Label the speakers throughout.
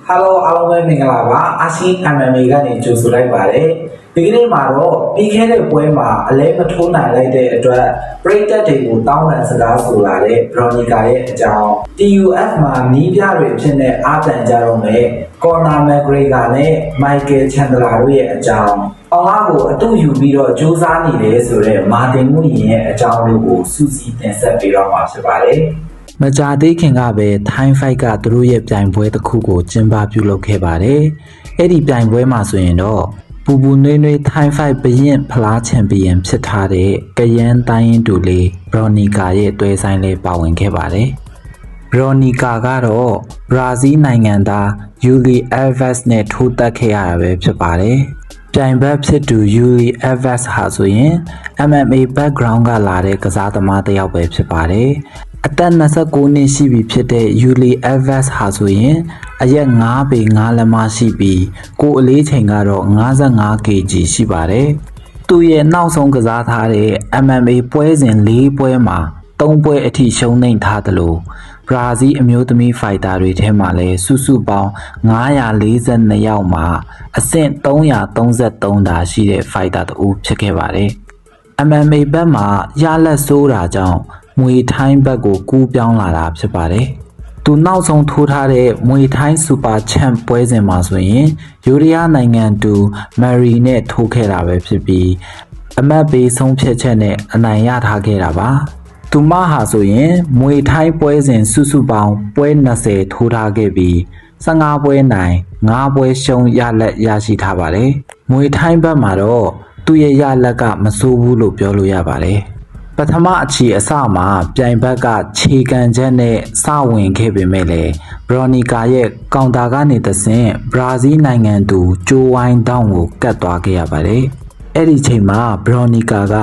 Speaker 1: Hello အားလုံးပဲမင်္ဂလာပါအာဆီ MMA ကနေကြိုဆိုလိုက်ပါတယ်ဒီကနေ့မှာတော့ပြီးခဲ့တဲ့ပွဲမှာအလဲမထိုးနိုင်လိုက်တဲ့အတွက်ပရိသတ်တွေကိုတောင်းပန်စကားဆိုလာတဲ့ Veronica ရဲ့အကြောင်း TUF မှာနီးပြတွေဖြစ်တဲ့အာတန်ကြတော့မယ် Conor McGregor နဲ့ Michael Chandler တို့ရဲ့အကြောင်းအောင်လာကိုအတူယူပြီးတော့စူးစမ်းနေတယ်ဆိုတော့မာတင်မှုရင်ရဲ့အကြောင်းလေးကိုစူးစီးတင်ဆက်ပေးတော့မှာဖြစ်ပါတယ်
Speaker 2: မကြာသေးခင်ကပဲထိုင်းဖိုက်ကသူတို့ရဲ့ပြိုင်ပွဲတစ်ခုကိုကျင်းပပြုလုပ်ခဲ့ပါတယ်။အဲ့ဒီပြိုင်ပွဲမှာဆိုရင်တော့ပူပူနွေးနွေးထိုင်းဖိုက်ဘရင်ဖလားချန်ပီယံဖြစ်ထားတဲ့ကယန်းတိုင်းရင်တူလေးဘရော်နီကာရဲ့တွဲဆိုင်လေးပါဝင်ခဲ့ပါတယ်။ဘရော်နီကာကတော့ဘရာဇီးနိုင်ငံသားယူလီအယ်ဗက်စ်နဲ့ထိုးတက်ခဲ့ရတာပဲဖြစ်ပါတယ်။ပြိုင်ဘက်ဖြစ်သူယူလီအယ်ဗက်စ်ဟာဆိုရင် MMA background ကလာတဲ့ကစားသမားတစ်ယောက်ပဲဖြစ်ပါတယ်။ အသက်29နှစ်ရှိပြီဖြစ်တဲ့ယူလီအယ်ဗက်စ်ဟာဆိုရင်အရက်9ပေ9လက်မရှိပြီးကိုယ်အလေးချိန်ကတော့55 kg ရှိပါတယ်။သူရဲ့နောက်ဆုံးကစားထားတဲ့ MMA ပွဲစဉ်၄ပွဲမှာ၃ပွဲအထိရှုံးနိမ့်ထားသလိုဘရာဇီးအမျိုးသမီးဖိုက်တာတွေထဲမှာလည်းစုစုပေါင်း942ယောက်မှာအဆင့်333တာရှိတဲ့ဖိုက်တာတူဖြစ်ခဲ့ပါတယ်။ MMA ဘက်မှာရလက်ဆိုးတာကြောင့် မွေထိုင်းဘက်ကိုကူးပြောင်းလာတာဖြစ်ပါတယ်။သူနောက်ဆုံးထိုးထားတဲ့မွေထိုင်းစူပါချန်ပွဲစဉ်မှာဆိုရင်ယူရီးယားနိုင်ငံတူမယ်ရီနဲ့ထိုးခဲ့တာပဲဖြစ်ပြီးအမတ်ပေးဆုံးဖြတ်ချက်နဲ့အနိုင်ရထားခဲ့တာပါ။သူမဟာဆိုရင်မွေထိုင်းပွဲစဉ်စုစုပေါင်းပွဲ20ထိုးထားခဲ့ပြီး15ပွဲနိုင်5ပွဲရှုံးရလက်ရရှိထားပါတယ်။မွေထိုင်းဘက်မှာတော့သူ့ရဲ့ရလက်ကမဆိုးဘူးလို့ပြောလို့ရပါတယ်။ပ ထမအချီအစမှာပြိုင်ဘက်ကခြေကန်ချက်နဲ့စဝင်ခဲ့ပေမဲ့လည်းဘရော်နီကာရဲ့ကောင်တာကနေတဆင့်ဘရာဇီးနိုင်ငံသူဂျိုဝိုင်းတောင်းကိုကတ်သွားခဲ့ရပါတယ်။အဲ့ဒီချိန်မှာဘရော်နီကာက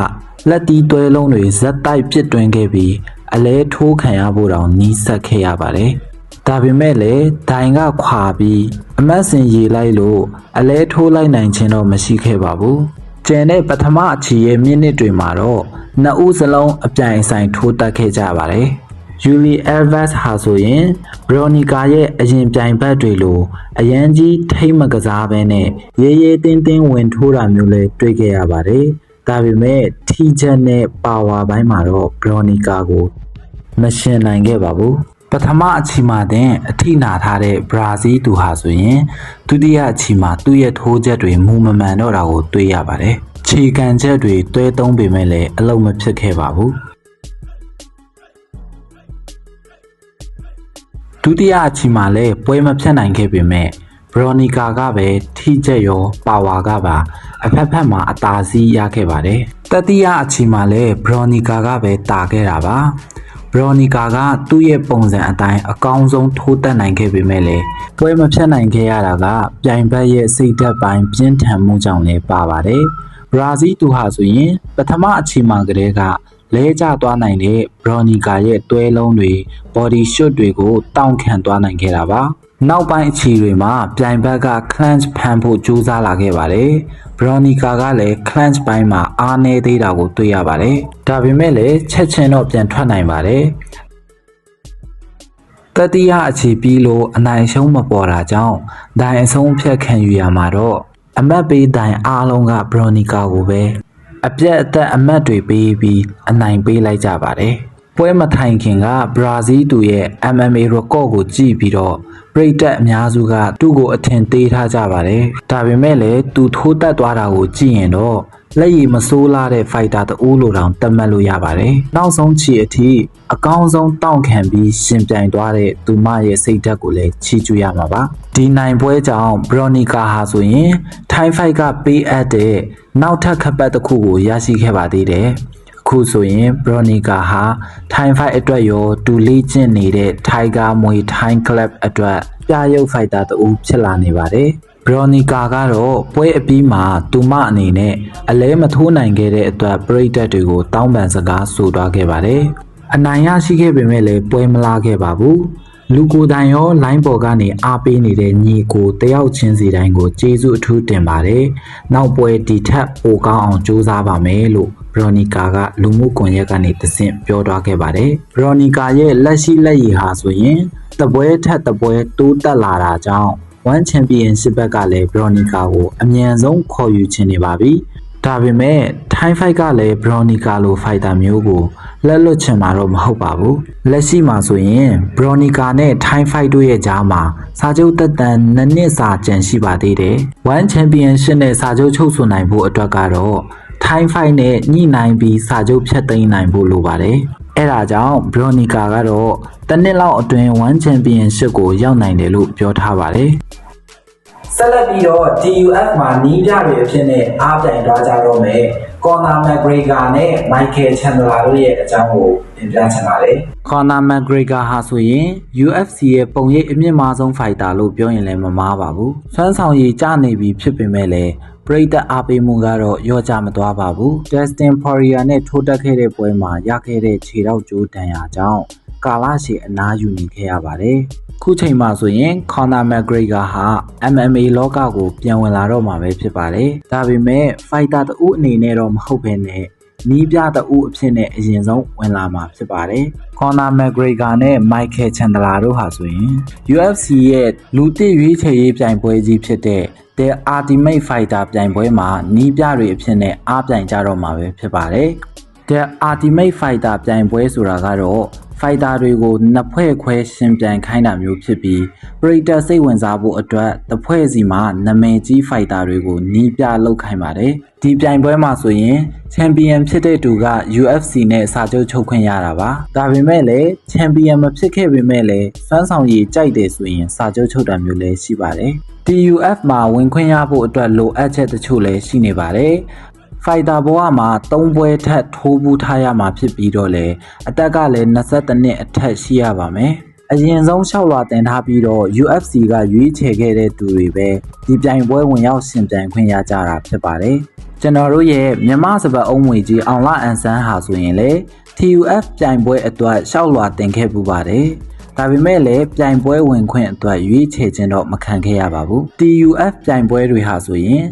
Speaker 2: လက်တီးတွဲလုံးတွေဇက်တိုက်ပစ်တွင်းခဲ့ပြီးအလဲထိုးခံရဖို့တောင်နီးစပ်ခဲ့ရပါတယ်။ဒါပေမဲ့လည်းဒိုင်ကခွာပြီးအမတ်စင်ရေလိုက်လို့အလဲထိုးလိုက်နိုင်ခြင်းတော့မရှိခဲ့ပါဘူး။ကျန်တဲ့ပထမအချီရဲ့မိနစ်တွေမှာတော့ နှစ်ဦးစလုံးအပြိုင်ဆိုင်ထိုးတက်ခဲ့ကြပါတယ်။ယူလီအယ်ဗက်စ်ဟာဆိုရင်ဘရိုနီကာရဲ့အရင်ပြိုင်ဘက်တွေလိုအရန်ကြီးထိမ့်မကစားဘဲနဲ့ရေးရေးတင်းတင်းဝင်ထိုးတာမျိုးလဲတွေ့ခဲ့ရပါတယ်။ဒါပေမဲ့ထီချက်နဲ့ပါဝါပိုင်းမှာတော့ဘရိုနီကာကိုမရှင်နိုင်ခဲ့ပါဘူးပထမအချီမှာတင်အထိနာထားတဲ့ဘရာဇီးသူဟာဆိုရင်ဒုတိယအချီမှာသူ့ရဲ့ထိုးချက်တွေမူမမှန်တော့တာကိုတွေ့ရပါတယ် ခြေကန်ချက်တွေတွဲသုံးပေမဲ့လည်းအလုံးမဖြစ်ခဲ့ပါဘူးဒုတိယအချီမှာလည်းပွဲမဖြတ်နိုင်ခဲ့ပေမဲ့ဘရိုနီကာကပဲထိချက်ရောပါဝါကပါအဖက်ဖက်မှာအသာစီးရခဲ့ပါတယ်တတိယအချီမှာလည်းဘရိုနီကာကပဲတာခဲ့တာပါဘရိုနီကာကသူ့ရဲ့ပုံစံအတိုင်းအကောင်းဆုံးထိုးတက်နိုင်ခဲ့ပေမဲ့လည်းပွဲမဖြတ်နိုင်ခဲ့ရတာကပြိုင်ဘက်ရဲ့စိတ်ဓာတ်ပိုင်းပြင်းထန်မှုကြောင့်လည်းပါပါတယ် ဘရာဇီးသူဟာဆိုရင်ပထမအချီမှာကတည်းကလဲကျသွားနိုင်တဲ့ဘရိုနီကာရဲ့တွဲလုံးတွေ body shot တွေကိုတောင့်ခံသွားနိုင်ခဲ့တာပါနောက်ပိုင်းအချီတွေမှာပြိုင်ဘက်က clench ဖမ်းဖို့ကြိုးစားလာခဲ့ပါတယ်ဘရိုနီကာကလည်း clench ပိုင်းမှာအားနည်းသေးတာကိုတွေ့ရပါတယ်ဒါပေမဲ့လည်းချက်ချင်းတော့ပြန်ထွက်နိုင်ပါတယ်တတိယအချီပြီးလို့အနိုင်ရှုံးမပေါ်တာကြောင့်ဒိုင်အဆုံးဖြတ်ခံယူရမှာတော့ အမတ်ပေးဒိုင်အားလုံးကဘရိုနီကာကိုပဲအပြက်အသက်အမတ်တွေပေးပြီးအနိုင်ပေးလိုက်ကြပါတယ်ပွဲမထိုင်ခင်ကဘရာဇီးသူရဲ့ MMA record ကိုကြည့်ပြီးတော့ပရိသတ်အများစုကသူ့ကိုအထင်သေးထားကြပါတယ်ဒါပေမဲ့လည်းသူထိုးတက်သွားတာကိုကြည့်ရင်တော့ လက်ရည်မစိုးလာတဲ့ဖိုက်တာတူလိုတောင်တတ်မှတ်လို့ရပါတယ်နောက်ဆုံးချီအထိအကောင်းဆုံးတောင့်ခံပြီးရှင်ပြိုင်သွားတဲ့သူမရဲ့စိတ်ဓာတ်ကိုလည်းချီးကျူးရမှာပါဒီနိုင်ပွဲကြောင့်ဘရိုနီကာဟာဆိုရင်ထိုင်းဖိုက်ကပေးအပ်တဲ့နောက်ထပ်ခပ်ပတ်တစ်ခုကိုရရှိခဲ့ပါသေးတယ်အခုဆိုရင်ဘရိုနီကာဟာထိုင်းဖိုက်အတွက်ရောတူလီကျင့်နေတဲ့ Tiger Muay Thai Club အတွက်ပြရုပ်ဖိုက်တာတူဖြစ်လာနေပါတယ် ဘရိုနီကာကတော့ပွဲအပြီးမှာသူမအနေနဲ့အလဲမထိုးနိုင်ခဲ့တဲ့အတွက်ပရိသတ်တွေကိုတောင်းပန်စကားဆိုသွားခဲ့ပါတယ်အနိုင်ရရှိခဲ့ပေမဲ့လည်းပွဲမလာခဲ့ပါဘူးလူကိုယ်တိုင်ရောလိုင်းပေါ်ကနေအားပေးနေတဲ့ညီကိုတယောက်ချင်းစီတိုင်းကိုကျေးဇူးအထူးတင်ပါတယ်။နောက်ပွဲဒီထက်ပိုကောင်းအောင်ကြိုးစားပါမယ်လို့ဘရိုနီကာကလူမှုကွန်ရက်ကနေတဆင့်ပြောသွားခဲ့ပါတယ်။ဘရိုနီကာရဲ့လက်ရှိလက်ရည်ဟာဆိုရင်တပွဲထက်တပွဲတိုးတက်လာတာကြောင့် 1 Championship ဘက်ကလည်း Veronica ကိုအမြန်ဆုံးခေါ်ယူချင်နေပါပြီ။ဒါပေမဲ့ Time Fight ကလည်း Veronica လို fighter မျိုးကိုလက်လွတ်ချင်မှာတော့မဟုတ်ပါဘူး။လက်ရှိမှာဆိုရင် Veronica နဲ့ Time Fight တို့ရဲ့ကြားမှာစာချုပ်သက်တမ်း2နှစ်စာကျန်ရှိပါသေးတယ်။1 Championship နဲ့စာချုပ်ချုပ်ဆိုနိုင်ဖို့အတွက်ကတော့ Time Fight နဲ့ညှိနှိုင်းပြီးစာချုပ်ဖြတ်သိမ်းနိုင်ဖို့လိုပါတယ်။ အဲဒါကြောင့် Veronica ကတော့တစ်နှစ်လောက်အတွင်း1 Championship ကိုရောက်နိုင်တယ်လို့ပြောထားပါတယ်။
Speaker 1: ဆက်လက်ပြီးတော့ TUF မှာနီးပြတွေအဖြစ်နဲ့အားပြိုင်သွားကြတော့မယ်။ Conor McGregor နဲ့ Michael Chandler တို့ရဲ့အကြောင်းကိုတင်ပြချင်ပါတယ်။
Speaker 2: Conor McGregor ဟာဆိုရင် UFC ရဲ့ပုံရိပ်အမြင့်မားဆုံးဖိုက်တာလို့ပြောရင်လည်းမမှားပါဘူး။ဆွမ်းဆောင်ရည်ကျနေပြီဖြစ်ပေမဲ့လည်း ပရိသတ်အားပေးမှုကတော့ရော့ကျမသွားပါဘူး။ Justin Poirier နဲ့ထိုးတက်ခဲ့တဲ့ပွဲမှာရခဲ့တဲ့ခြေထောက်ကျိုးဒဏ်ရာကြောင့်ကာလရှည်အနားယူနေခဲ့ရပါတယ်။ခုချိန်မှာဆိုရင် Conor McGregor ဟာ MMA လောကကိုပြန်ဝင်လာတော့မှာပဲဖြစ်ပါတယ်။ဒါပေမဲ့ fighter တဦးအနေနဲ့တော့မဟုတ်ဘဲနဲ့ နီးပြတအုပ်အဖြစ်နဲ့အရင်ဆုံးဝင်လာမှာဖြစ်ပါတယ်။ Conor McGregor နဲ့ Michael Chandler တို့ဟာဆိုရင် UFC ရဲ့လူသစ်ရွေးချယ်ရေးပြိုင်ပွဲကြီးဖြစ်တဲ့ The Ultimate Fighter ပြိုင်ပွဲမှာနီးပြတွေအဖြစ်နဲ့အားပြိုင်ကြတော့မှာပဲဖြစ်ပါတယ်။ The Ultimate Fighter ပြိုင်ပွဲဆိုတာကတော့ ဖိုက်တာတွေကိုနှစ်ဖွဲ့ခွဲရှင်ပြိုင်ခိုင်းတာမျိုးဖြစ်ပြီးပရိသတ်စိတ်ဝင်စားဖို့အတွက်တစ်ဖွဲ့စီမှာနာမည်ကြီးဖိုက်တာတွေကိုနီးပြလောက်ခိုင်းပါတယ်ဒီပြိုင်ပွဲမှာဆိုရင်ချန်ပီယံဖြစ်တဲ့သူက UFC နဲ့စာချုပ်ချုပ်ခွင့်ရတာပါဒါပေမဲ့လည်းချန်ပီယံမဖြစ်ခဲ့ပေမဲ့လည်းစွမ်းဆောင်ရည်ကြိုက်တယ်ဆိုရင်စာချုပ်ချုပ်တာမျိုးလည်းရှိပါတယ် TUF မှာဝင်ခွင့်ရဖို့အတွက်လိုအပ်ချက်တချို့လည်းရှိနေပါတယ် ဖိုက်တာဘဝမှာ၃ပွဲထက်ထိုးဘူးထားရမှာဖြစ်ပြီးတော့လေအသက်ကလည်း22နှစ်အထက်ရှိရပါမယ်။အရင်ဆုံးလျှောက်လွှာတင်ထားပြီးတော့ UFC ကရွေးချယ်ခဲ့တဲ့သူတွေပဲဒီပြိုင်ပွဲဝင်ရောက်ရှင်ပြိုင်ခွင့်ရကြတာဖြစ်ပါတယ်။ကျွန်တော်တို့ရဲ့မြမစပတ်အုံးငွေကြီးအောင်လာအန်ဆန်းဟာဆိုရင်လေ TUF ပြိုင်ပွဲအတွက်လျှောက်လွှာတင်ခဲ့ပူပါတယ်။ ဒါပေမဲ့လည်းပြိုင်ပွဲဝင်ခွင့်အတွက်ရွေးချယ်ခြင်းတော့မခံခဲ့ရပါဘူး။ TUF ပြိုင်ပွဲတွေဟာဆိုရင်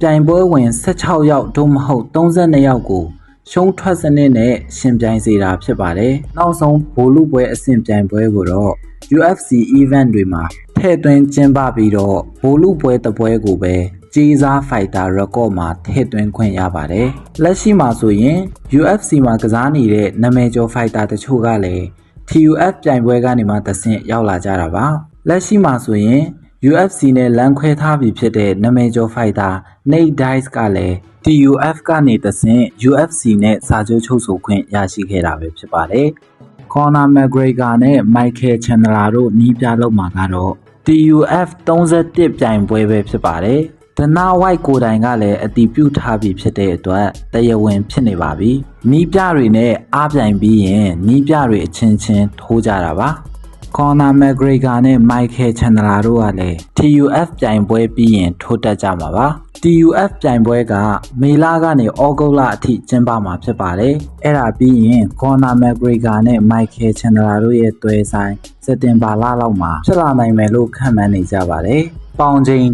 Speaker 2: ပြိုင်ပွဲဝင်16ယောက်သို့မဟုတ်32ယောက်ကိုရှုံးထွက်စနစ်နဲ့ရှင်ပြိုင်စေတာဖြစ်ပါတယ်။နောက်ဆုံးဘိုလ်လူပွဲအဆင့်ပြိုင်ပွဲကိုတော့ UFC event တွေမှာထည့်သွင်းကျင်းပပြီးတော့ဘိုလ်လူပွဲတစ်ပွဲကိုပဲကြီးစားဖိုက်တာ record မှာထည့်သွင်းခွင့်ရပါတယ်။လက်ရှိမှာဆိုရင် UFC မှာကစားနေတဲ့နာမည်ကျော်ဖိုက်တာတချို့ကလည်း TUF ပြိုင်ပွဲကနေမှတဆင့်ရောက်လာကြတာပါ။လက်ရှိမှာဆိုရင် UFC နဲ့လမ်းခွဲထားပြီဖြစ်တဲ့နာမည်ကျော်ဖိုက်တာ Nate Dice ကလည်း TUF ကနေတဆင့် UFC နဲ့စာချုပ်ချုပ်ဆိုခွင့်ရရှိခဲ့တာပဲဖြစ်ပါတယ်။ Conor McGregor နဲ့ Michael Chandler တို့နီးပြလောက်မှာကတော့ TUF 31ပြိုင်ပွဲပဲဖြစ်ပါတယ်။ Dana White ကိုယ်တိုင်ကလည်းအတီးပြုတ်ထားပြီးဖြစ်တဲ့အတွက်တရားဝင်ဖြစ်နေပါပြီ။နီးပြတွေနဲ့အားပြိုင်ပြီးရင်နီးပြတွေအချင်းချင်းထိုးကြတာပါ။ Conor McGregor နဲ့ Michael Chandler တို့ကလည်း TUF ပြိုင်ပွဲပြီးရင်ထိုးတက်ကြမှာပါ။ TUF ပြိုင်ပွဲကမေလကနေဩဂုတ်လအထိကျင်းပမှာဖြစ်ပါတယ်။အဲ့ဒါပြီးရင် Conor McGregor နဲ့ Michael Chandler တို့ရဲ့တွဲဆိုင်စက်တင်ဘာလလောက်မှာဖြစ်လာနိုင်မယ်လို့ခန့်မှန်းနေကြပါတယ်။ ပေါင်ချိန်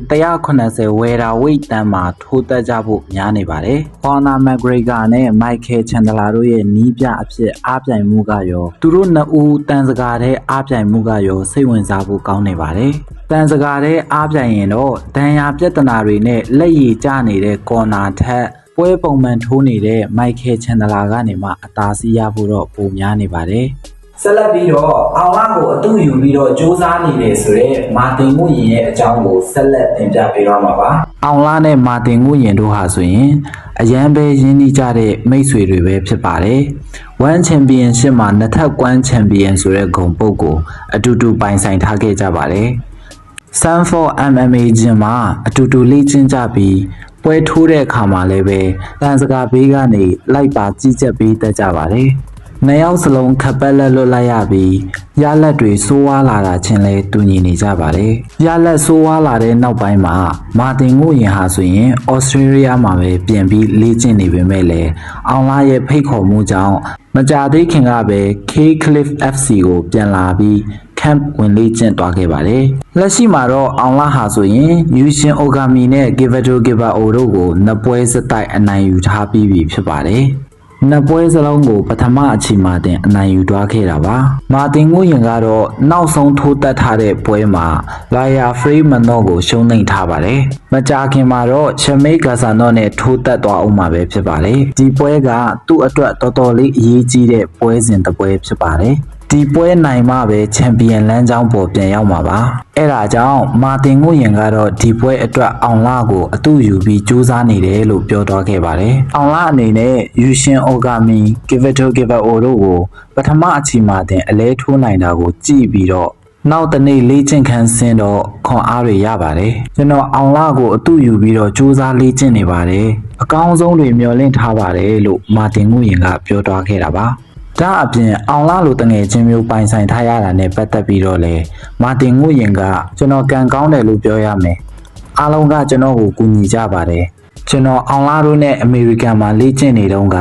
Speaker 2: 180ဝယ်တာဝိတ်တန်းမှာထိုးတက်ကြဖို့များနေပါတယ်။ Conor McGregor နဲ့ Michael Chandler တို့ရဲ့နီးပြအဖြစ်အားပြိုင်မှုကရောသူတို့နှစ်ဦးတန်စကားတဲ့အားပြိုင်မှုကရောစိတ်ဝင်စားဖို့ကောင်းနေပါတယ်။တန်စကားတဲ့အားပြိုင်ရင်တော့ဒဏ်ရာပြဿနာတွေနဲ့လက်ရည်ကျနေတဲ့ Conor ထက်ပွဲပုံမှန်ထိုးနေတဲ့ Michael Chandler ကနေမှအသာစီးရဖို့တော့ပိုများနေပါတယ်။
Speaker 1: ဆက်လက်ပြီးတော့အောင်လာကိုအတူယူပြီးတော့စူးစမ်းနေတယ်ဆိုတော့မာတင်မှုရင်ရဲ့အကြောင်းကိုဆက်လက်တင်ပြပေးတော့မှာပါ
Speaker 2: အောင်လာနဲ့မာတင်ငုရင်တို့ဟာဆိုရင်အရန်ပဲရင်းနှီးကြတဲ့မိတ်ဆွေတွေပဲဖြစ်ပါတယ်။ One Championship မှာနှစ်ထပ်ကွမ်းချန်ပီယံဆိုတဲ့ဂုဏ်ပုတ်ကိုအတူတူပိုင်ဆိုင်ထားခဲ့ကြပါတယ်။ Sanford MMA ဂျင်မှာအတူတူလေ့ကျင့်ကြပြီးပွဲထိုးတဲ့အခါမှာလည်းပဲတန်စကာဘေးကနေလိုက်ပါကြီးကြပ်ပေးတတ်ကြပါတယ်။ နှစ်ယောက်စလုံးခပ်ပက်လက်လွတ်လိုက်ရပြီးရလက်တွေစိုးဝါလာတာချင်းလဲတူညီနေကြပါတယ်။ရလက်စိုးဝါလာတဲ့နောက်ပိုင်းမှာမာတင်ငိုရင်ဟာဆိုရင်ဩစတြေးလျမှာပဲပြင်ပြီးလေ့ကျင့်နေပေမဲ့လည်းအောင်လာရဲ့ဖိတ်ခေါ်မှုကြောင့်မကြသေးခင်ကပဲ K Cliff FC ကိုပြန်လာပြီး camp ဝင်လေ့ကျင့်သွားခဲ့ပါတယ်။လက်ရှိမှာတော့အောင်လာဟာဆိုရင်ယူရှင်အိုဂါမီနဲ့ Givato Gibao တို့ကိုနှစ်ပွဲစတိုက်အနိုင်ယူထားပြီးပြီဖြစ်ပါတယ်။ နှစ်ပွဲစလုံးကိုပထမအချိန်မှာတင်အနိုင်ယူသွားခဲ့တာပါမာတင်ငူရင်ကတော့နောက်ဆုံးထိုးတက်ထားတဲ့ပွဲမှာလာယာဖရေးမနော့ကိုရှုံးနိမ့်ထားပါတယ်မကြာခင်မှာတော့ချမေဂါဆာနော့နဲ့ထိုးတက်သွားအောင်မှာပဲဖြစ်ပါတယ်ဒီပွဲကသူ့အတွက်တော်တော်လေးအရေးကြီးတဲ့ပွဲစဉ်တစ်ပွဲဖြစ်ပါတယ် ဒီပွဲနိုင်မှပဲချန်ပီယံလမ်းကြောင်းပေါ်ပြန်ရောက်မှာပါအဲ့ဒါကြောင့်မာတင်ငုရင်ကတော့ဒီပွဲအတွက်အောင်လာကိုအတူယူပြီးစူးစမ်းနေတယ်လို့ပြောသွားခဲ့ပါတယ်အောင်လာအနေနဲ့ယူရှင်အိုဂါမီဂီဗက်တိုဂီဗက်အိုတို့ကိုပထမအချိန်မှာတင်အလဲထိုးနိုင်တာကိုကြည့်ပြီးတော့နောက်တနေ့လေ့ကျင့်ခန်းဆင်းတော့ခွန်အားတွေရပါတယ်ကျွန်တော်အောင်လာကိုအတူယူပြီးတော့စူးစမ်းလေ့ကျင့်နေပါတယ်အကောင်းဆုံးတွေမျှော်လင့်ထားပါတယ်လို့မာတင်ငုရင်ကပြောသွားခဲ့တာပါ ဒါအပြင်အောင်လာလိုတငယ်ချင်းမျိုးပိုင်ဆိုင်ထားရတာနဲ့ပတ်သက်ပြီးတော့လေမာတင်ငုရင်ကကျွန်တော်ကံကောင်းတယ်လို့ပြောရမယ်အားလုံးကကျွန်တော်ကိုကူညီကြပါတယ်ကျွန်တော်အောင်လာတို့နဲ့အမေရိကန်မှာလေ့ကျင့်နေတုန်းက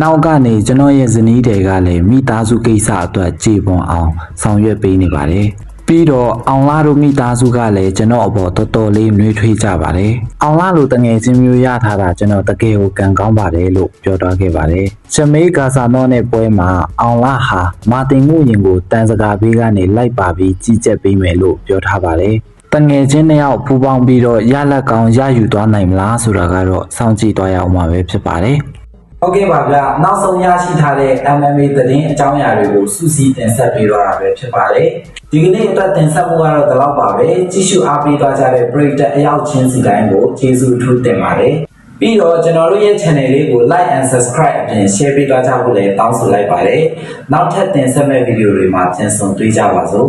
Speaker 2: နောက်ကနေကျွန်တော်ရဲ့ဇနီးတွေကလည်းမိသားစုကိစ္စအတွက်ကြည်ပွန်အောင်ဆောင်ရွက်ပေးနေပါတယ် ပြီးတော့အောင်လာတို့မိသားစုကလည်းကျွန်တော်အပေါ်တော်တော်လေးနှွေးထွေးကြပါတယ်။အောင်လာလိုတငယ်ချင်းမျိုးရထားတာကျွန်တော်တကယ်ကိုကံကောင်းပါတယ်လို့ပြောသွားခဲ့ပါတယ်။ချမေဂါဆာနောနဲ့ပွဲမှာအောင်လာဟာမာတင်မှုရင်ကိုတန်စကားဘေးကနေလိုက်ပါပြီးကြီးကြက်ပေးမယ်လို့ပြောထားပါတယ်။တငယ်ချင်းနှစ်ယောက်ပူးပေါင်းပြီးတော့ရလက်ကောင်းရယူသွားနိုင်မလားဆိုတာကတော့စောင့်ကြည့်သွားရအောင်မှာပဲဖြစ်ပါတယ်။
Speaker 1: ဟုတ်ကဲ့ပါဗျာနောက်ဆုံးရရှိထားတဲ့ MMA သတင်းအကြောင်းအရာတွေကိုစူးစီးတင်ဆက်ပေးတော့တာပဲဖြစ်ပါတယ်ဒီကနေ့အတွက်တင်ဆက်မှုကတော့ဒီလောက်ပါပဲကြည့်ရှုအားပေးသွားကြတဲ့ပရိသတ်အရောက်ချင်းစီတိုင်းကိုကျေးဇူးအထူးတင်ပါတယ်ပြီးတော့ကျွန်တော်တို့ရဲ့ channel လေးကို like and subscribe အပြင် share ပေးသွားကြဖို့လည်းတောင်းဆိုလိုက်ပါတယ်နောက်ထပ်တင်ဆက်မဲ့ဗီဒီယိုတွေမှာပြန်ဆုံတွေ့ကြပါစို့